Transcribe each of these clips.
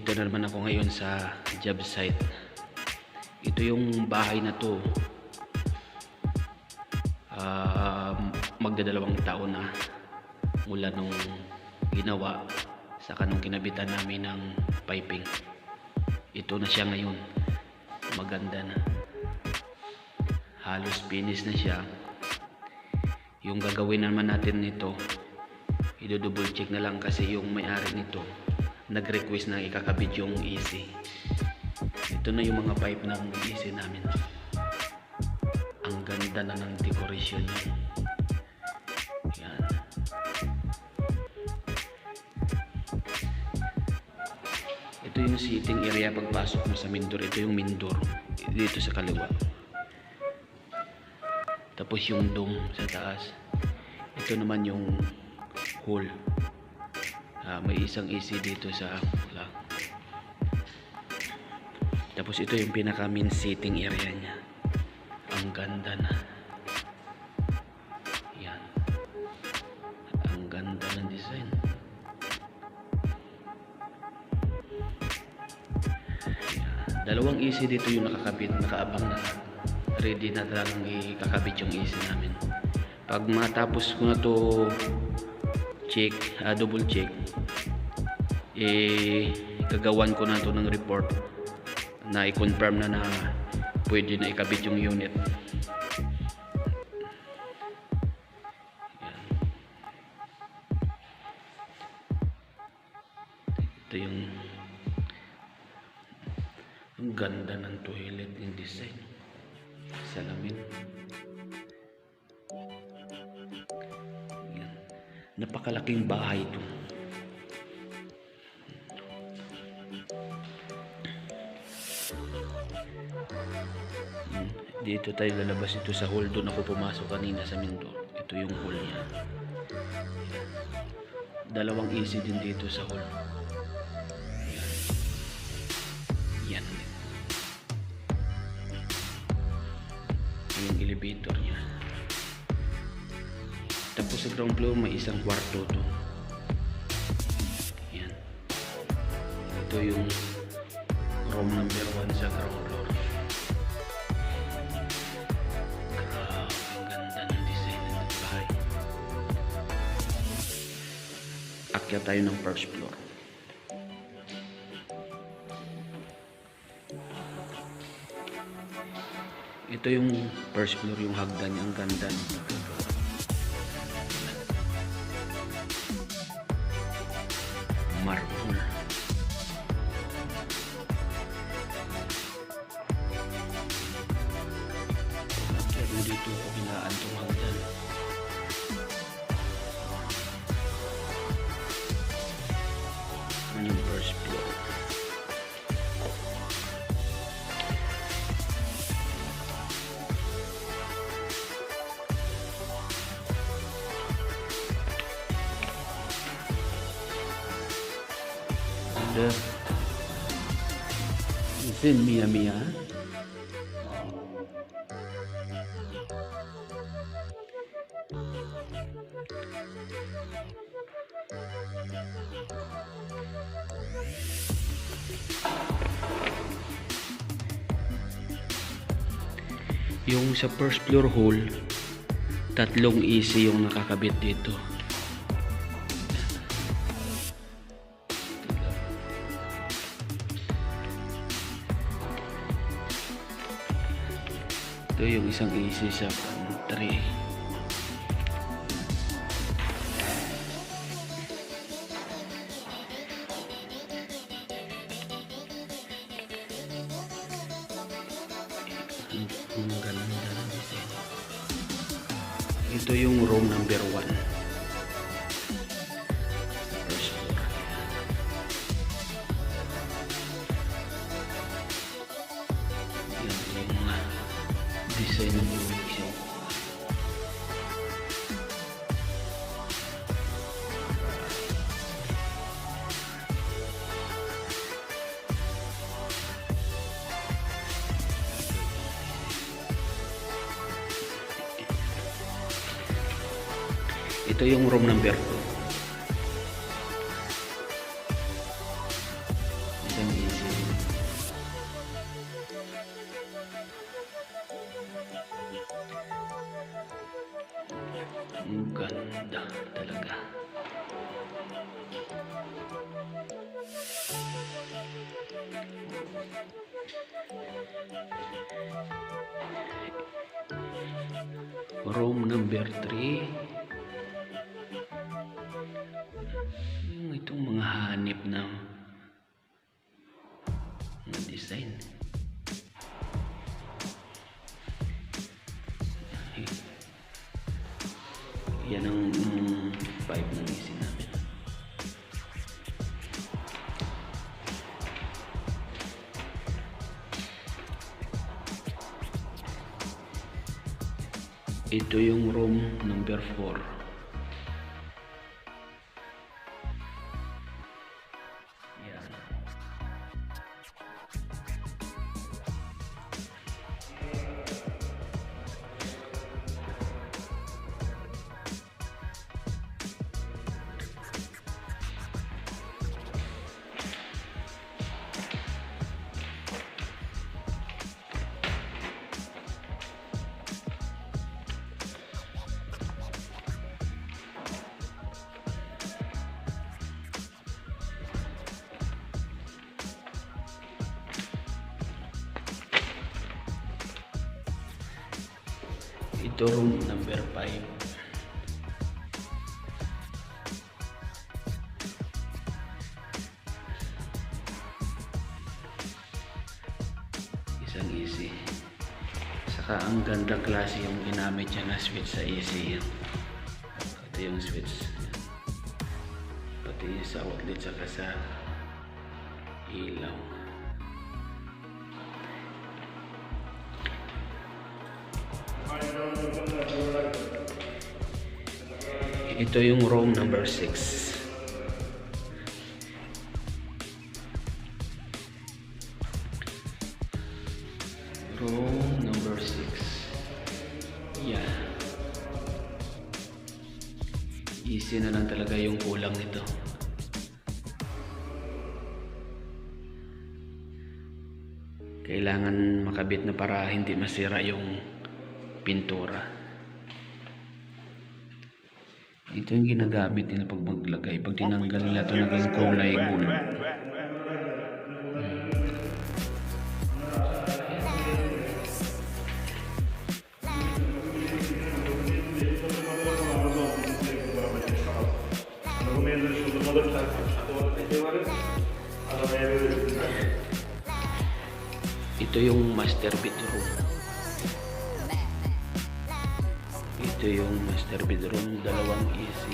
Nandito na naman ako ngayon sa job site. Ito yung bahay na to. Ah, magdadalawang taon na mula nung ginawa sa kanong kinabitan namin ng piping. Ito na siya ngayon. Maganda na. Halos finish na siya. Yung gagawin naman natin nito, i-double check na lang kasi yung may-ari nito nag-request na ikakabit yung AC. Ito na yung mga pipe ng AC namin. Ang ganda na ng decoration niya. Yan. Ito yung sitting area pagpasok mo sa Mindor. Ito yung Mindor. Dito sa kaliwa. Tapos yung dome sa taas. Ito naman yung hall. Ah, may isang AC dito sa lang. Tapos ito yung pinaka main sitting area niya. Ang ganda na. Yan. Ang ganda ng design. Dalawang AC dito yung nakakabit, nakaabang na. Ready na talagang ikakabit yung AC namin. Pag matapos ko na to check, ah, double check, eh, gagawan ko na to ng report na i-confirm na na pwede na ikabit yung unit. Ito yung ang ganda ng toilet yung design. Salamin. Napakalaking bahay ito. Dito tayo lalabas ito sa hall. Doon ako pumasok kanina sa Mindor. Ito yung hall niya. Dalawang AC din dito sa hall. Yan. Yan. Yung elevator niya. Tapos sa ground floor may isang kwarto to. Yan. Ito yung room number 1 sa ground floor. Ang ganda ng design ng bahay. Akyat tayo ng first floor. Ito yung first floor, yung hagdan niya. Ang ganda ng Ada Zen Mia Mia Yung sa first floor hall tatlong AC yung nakakabit dito ito yung isang easy sa 3 design ng unit siya. Ito yung room number 2. Room number 3. Yung itong mga hanip na na design. Yan ang mm, vibe ng isin Ito yung room number 4. Room number 5. Isang easy. Saka ang ganda klase yung ginamit niya na switch sa easy yan. Ito yung switch. Yan. Pati sa outlet saka sa ilaw. Ito yung room number 6. Room number 6. Yeah. Easy na lang talaga yung kulang nito. Kailangan makabit na para hindi masira yung pintura. Ito yung ginagamit nila pag maglagay. Pag tinanggal nila ito naging kulay gold. Ito yung master bedroom. Ito yung master bedroom, dalawang AC.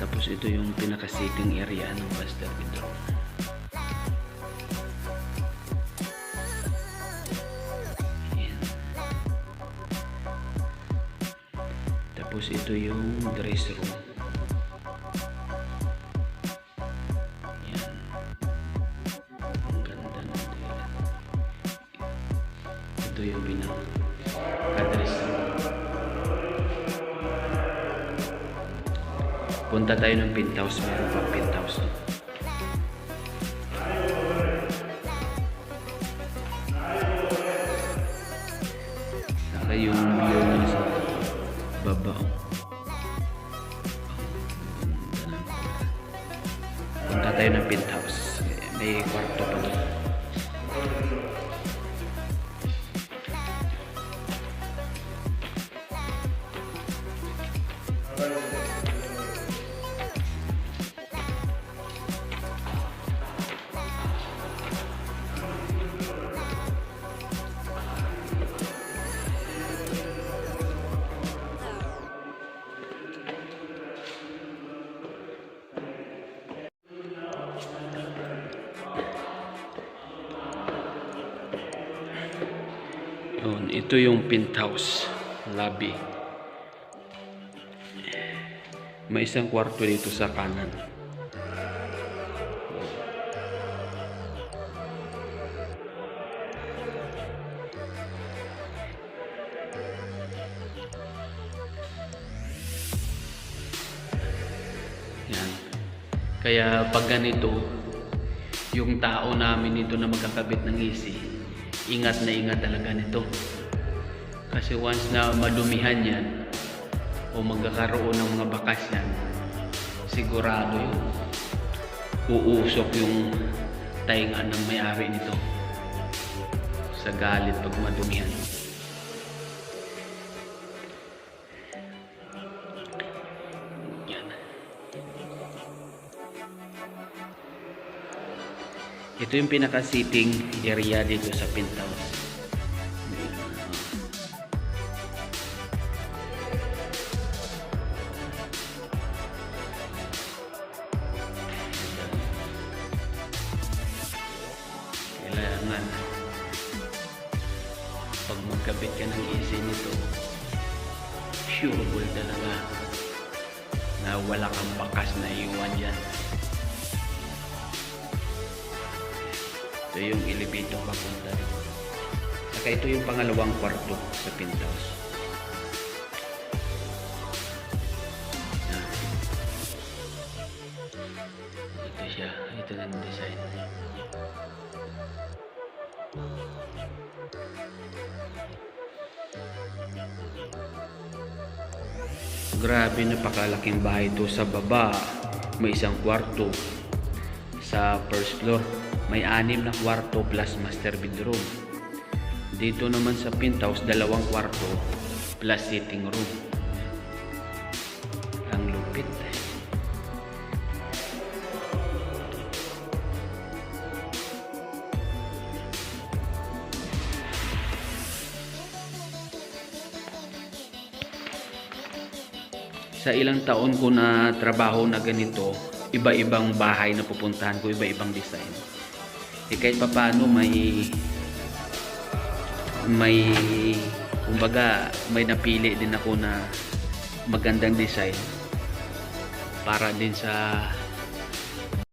Tapos ito yung pinaka-sitting area ng master bedroom. Tapos ito yung dress room. Punta tayo ng penthouse. Meron pang penthouse. Saka yung view niya sa baba. oh. Punta tayo ng penthouse. May kwarto pa doon. Yun, ito yung penthouse lobby. May isang kwarto dito sa kanan. Yan. Kaya pag ganito, yung tao namin dito na magkakabit ng easy, ingat na ingat talaga nito. Kasi once na madumihan yan, o magkakaroon ng mga bakas yan, sigurado yun. Uusok yung tainga ng may-ari nito sa galit pag madumihan. Ito yung pinaka-sitting area dito sa penthouse. Kailangan pag magkabit ka ng AC nito, sureable talaga na wala kang bakas na iwan dyan. Ito yung elevator papunta rin. Saka ito yung pangalawang kwarto sa penthouse. Ito siya. Ito na ang design niya. Grabe, napakalaking bahay ito sa baba. May isang kwarto. Sa first floor, may anim na kwarto plus master bedroom. Dito naman sa penthouse, dalawang kwarto plus sitting room. Ang lupit. Sa ilang taon ko na trabaho na ganito, iba-ibang bahay na pupuntahan ko, iba-ibang design. Eh kahit papano may may kumbaga may napili din ako na magandang design para din sa